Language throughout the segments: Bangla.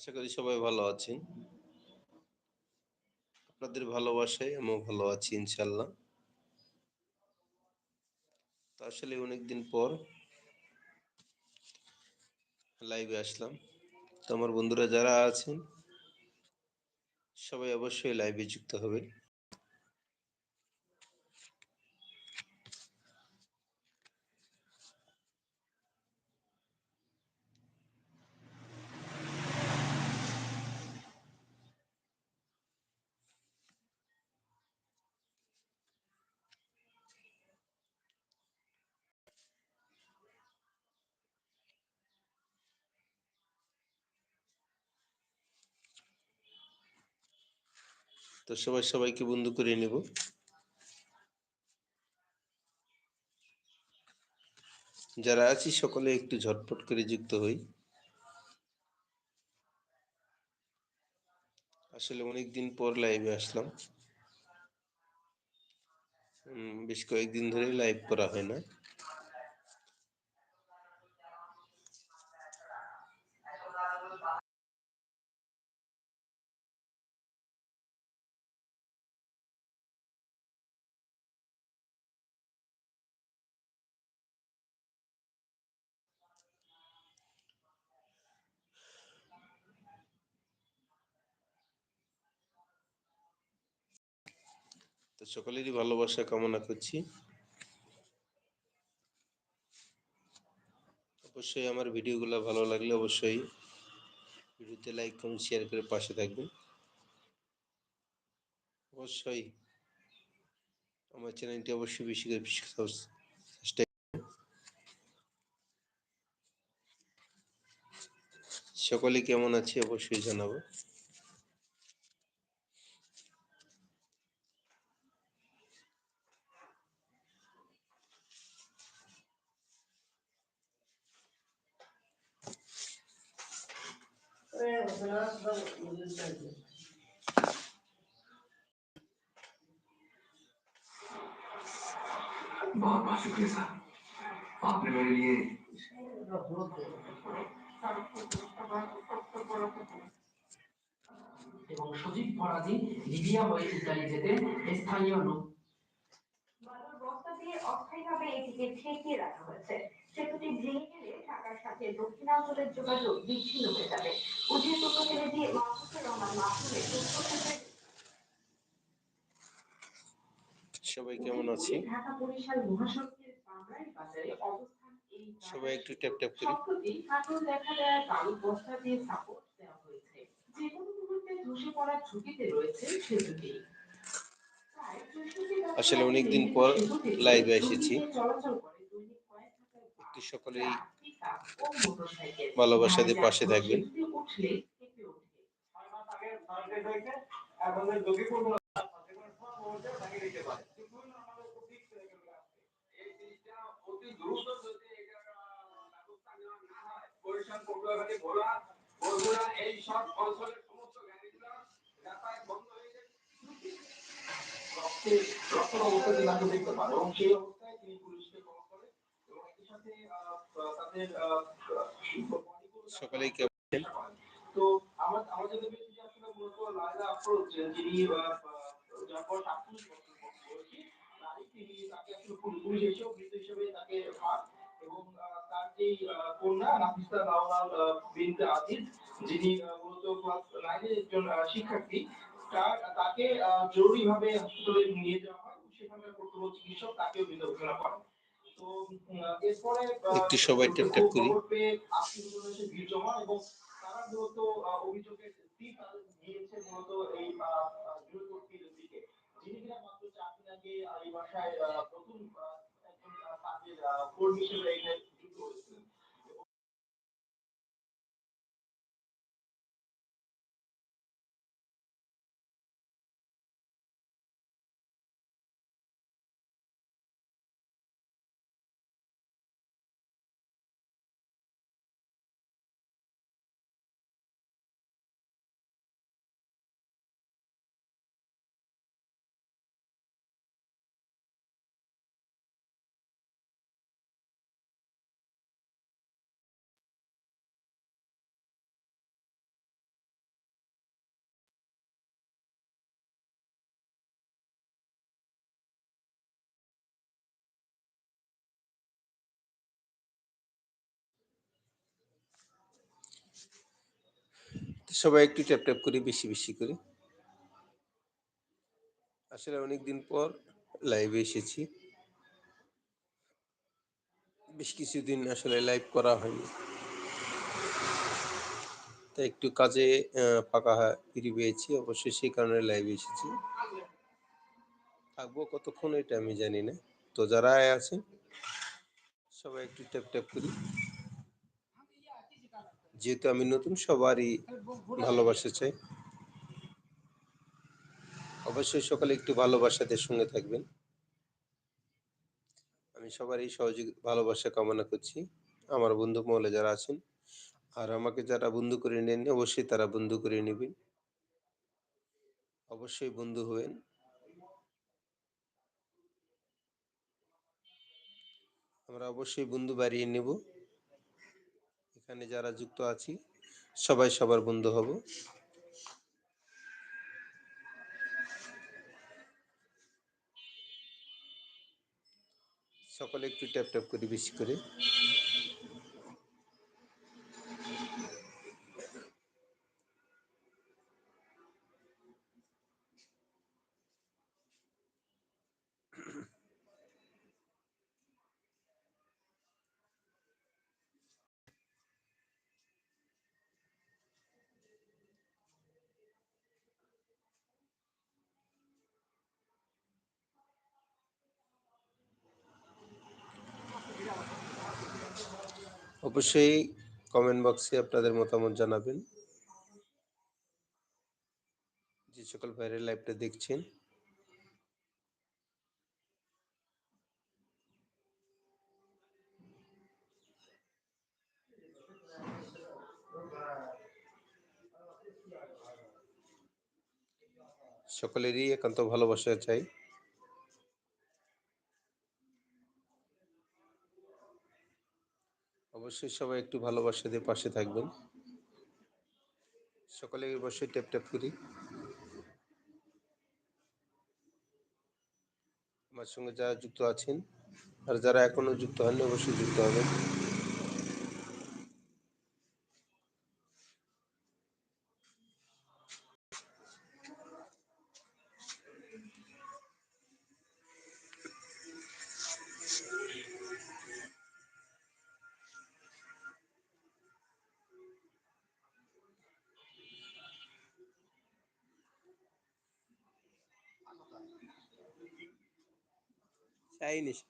আশা করি সবাই ভালো আছেন। আপনাদের ভালোবাসায় আমিও ভালো আছি ইনশাল্লাহ তো আসলে অনেকদিন পর লাইভে আসলাম। তো আমার বন্ধুরা যারা আছেন, সবাই অবশ্যই লাইভে যুক্ত হবেন। তো সবাই সবাইকে বন্ধু করে নেব। যারা আছি সকলে একটু ঝটপট করে যুক্ত হই। আসলে অনেকদিন পর লাইভে আসলাম। বেশ কয়েকদিন ধরেই লাইভ করা হয় না। তো সকলেরই ভালোবাসা কামনা করছি। অবশ্যই আমার ভিডিওগুলো ভালো লাগলে অবশ্যই ভিডিওতে লাইক কমেন্ট শেয়ার করে পাশে থাকবেন। অবশ্যই আমার চ্যানেলটি অবশ্যই বেশি করে সকলে কেমন আছে অবশ্যই জানাব। बहुत बहुत शुक्रिया साहब आपने मेरे लिए এবং সজীব ফরাজি লিবিয়া হয়ে ইতালি যেতে স্থানীয় লোক বালুর বস্তা দিয়ে অস্থায়ীভাবে এটিকে ঠেকিয়ে রাখা হয়েছে সেতুটি ভেঙে গেলে ঢাকার সাথে দক্ষিণাঞ্চলের যোগাযোগ বিচ্ছিন্ন হয়ে যাবে ফেলে দিয়ে মাহফুজুর রহমান মাহফুজের সবাই কেমন আছে? ঢাকা বরিশাল মহাসড়কের বাজারে অবস্থান এই সবাই একটু ট্যাপ ট্যাপ করি। সম্প্রতি দেখা দেয় বস্তা দিয়ে সাপোর্ট দেওয়া হয়েছে যে কোনো মুহূর্তে ধসে পড়ার ঝুঁকিতে রয়েছে সেতুটি প্রায় 64 বছর আসলে অনেকদিন পর লাইভে এসেছি। একটু সকলেই ভালোবাসা দিয়ে পাশে থাকবেন। এই সব অঞ্চলের সমস্ত গাড়িগুলো যাতায়াত বন্ধ হয়ে যায় রক্তে রক্তের অবস্থাতে তাকে দেখতে পারে এবং সেই অবস্থায় তিনি পুলিশকে খবর করে এবং একই সাথে আহ, তার কন্যা নাফিসা আহ, বিনতে আজিজ যিনি মূলত একজন শিক্ষার্থী তার তাকে জরুরি ভাবে হাসপাতালে নিয়ে যাওয়া হয় সেখানকার কর্তব্য চিকিৎসক তাকেও মৃত ঘোষণা করেন। একটু সবাই ট্যাপ ট্যাপ করি। যিনি মাত্র চার দিন আগে এই নতুন আহ, একজন কর্মী হিসেবে সবাই একটু ট্যাপ ট্যাপ করি, বেশি বেশি করে। আসলে অনেকদিন পর লাইভে এসেছি। বেশ কিছুদিন আসলে লাইভ করা হয়নি। তাই একটু কাজে ফাঁকা ফিরে পেয়েছি। অবশ্যই সেই কারণে লাইভে এসেছি। থাকব কতক্ষণ এটা আমি জানি না। তো যারা আছে সবাই একটু ট্যাপ ট্যাপ করি। যেহেতু আমি নতুন, সবারই ভালোবাসা চাই। অবশ্যই সকালে একটু ভালোবাসাদের সঙ্গে থাকবেন। আমি সবারই সহযোগী, ভালোবাসা কামনা করছি। আমার বন্ধু মহলে যারা আছেন, আর আমাকে যারা বন্ধু করে নেন অবশ্যই তারা বন্ধু করে নেবেন। অবশ্যই বন্ধু হবেন। আমরা অবশ্যই বন্ধু বাড়িয়ে নেব। এখানে যারা যুক্ত আছি, সবাই সবার বন্ধু হব। সকলে একটু ট্যাপ ট্যাপ করি, বেশি করে। অবশ্যই কমেন্ট বক্সে আপনাদের মতামত জানাবেন। যে সকল ভাইয়ের লাইভটা দেখছেন। সকলেরই একান্ত ভালোবাসা চাই। অবশ্যই সবাই একটু ভালোবাসা দিয়ে পাশে থাকবেন। সকালে অবশ্যই ট্যাপ ট্যাপ করি। আমার সঙ্গে যারা যুক্ত আছেন, আর যারা এখনও যুক্ত হয়নি অবশ্যই যুক্ত হবেন। Şey nicht.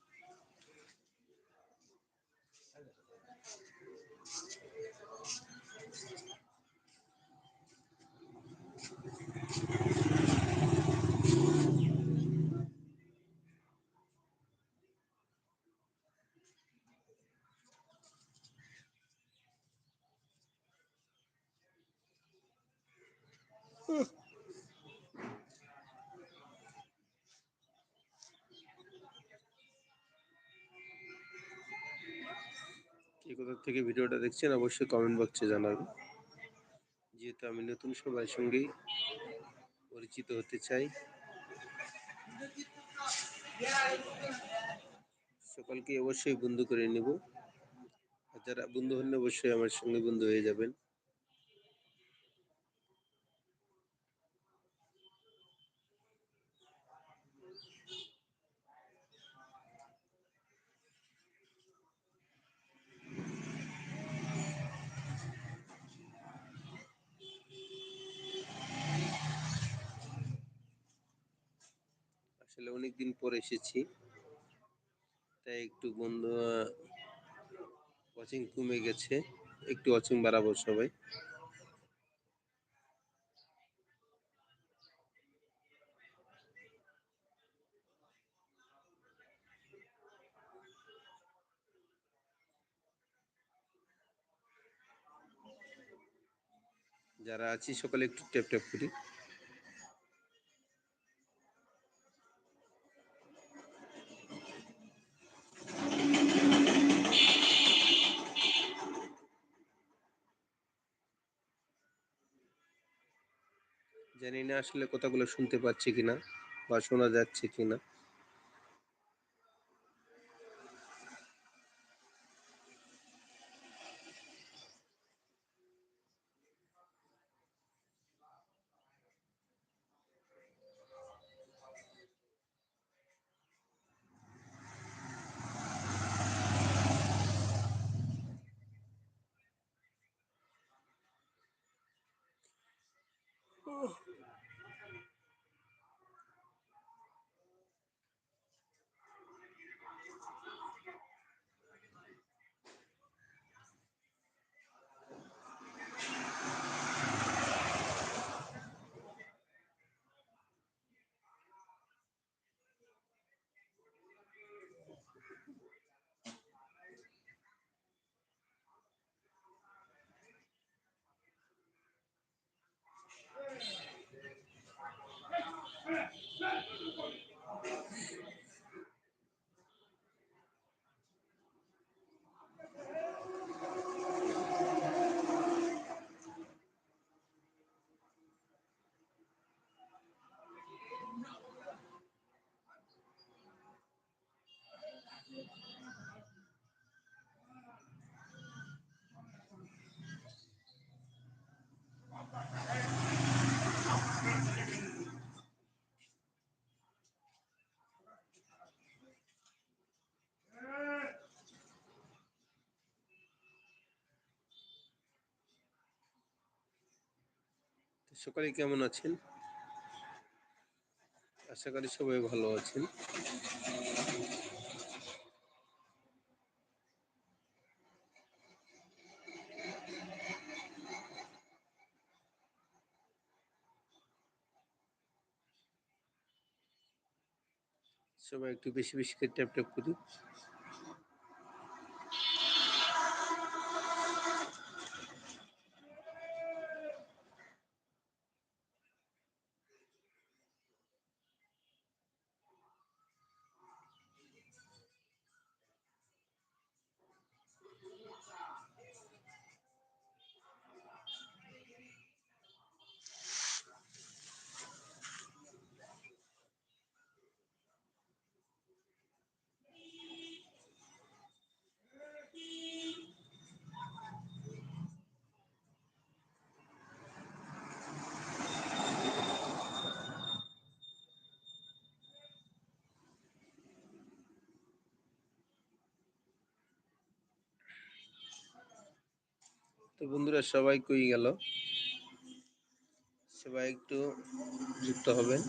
Huh. কে কোথা থেকে ভিডিওটা দেখছেন, অবশ্যই কমেন্ট বক্সে জানাবেন। যেহেতু আমি নতুন সবার সঙ্গেই পরিচিত হতে চাই। সকলকে অবশ্যই বন্ধু করে নেব। যারা বন্ধু হন অবশ্যই আমার সঙ্গে বন্ধু হয়ে যাবেন। আসলে অনেকদিন পর এসেছি। তাই একটু বন্ধু ওয়াচিং কমে গেছে। একটু ওয়াচিং বাড়াবো সবাই। যারা আছি, সকালে একটু ট্যাপ ট্যাপ করি। লাইনে আসলে কথাগুলো শুনতে পাচ্ছি কিনা বা শোনা যাচ্ছে কিনা Oh. সকালে কেমন আছেন? আশা করি সবাই ভালো আছেন। সবাই একটু বেশি বেশি করে ট্যাপ ট্যাপ করি তো বন্ধুরা সবাই কই গেল? সবাই একটু যুক্ত হবেন।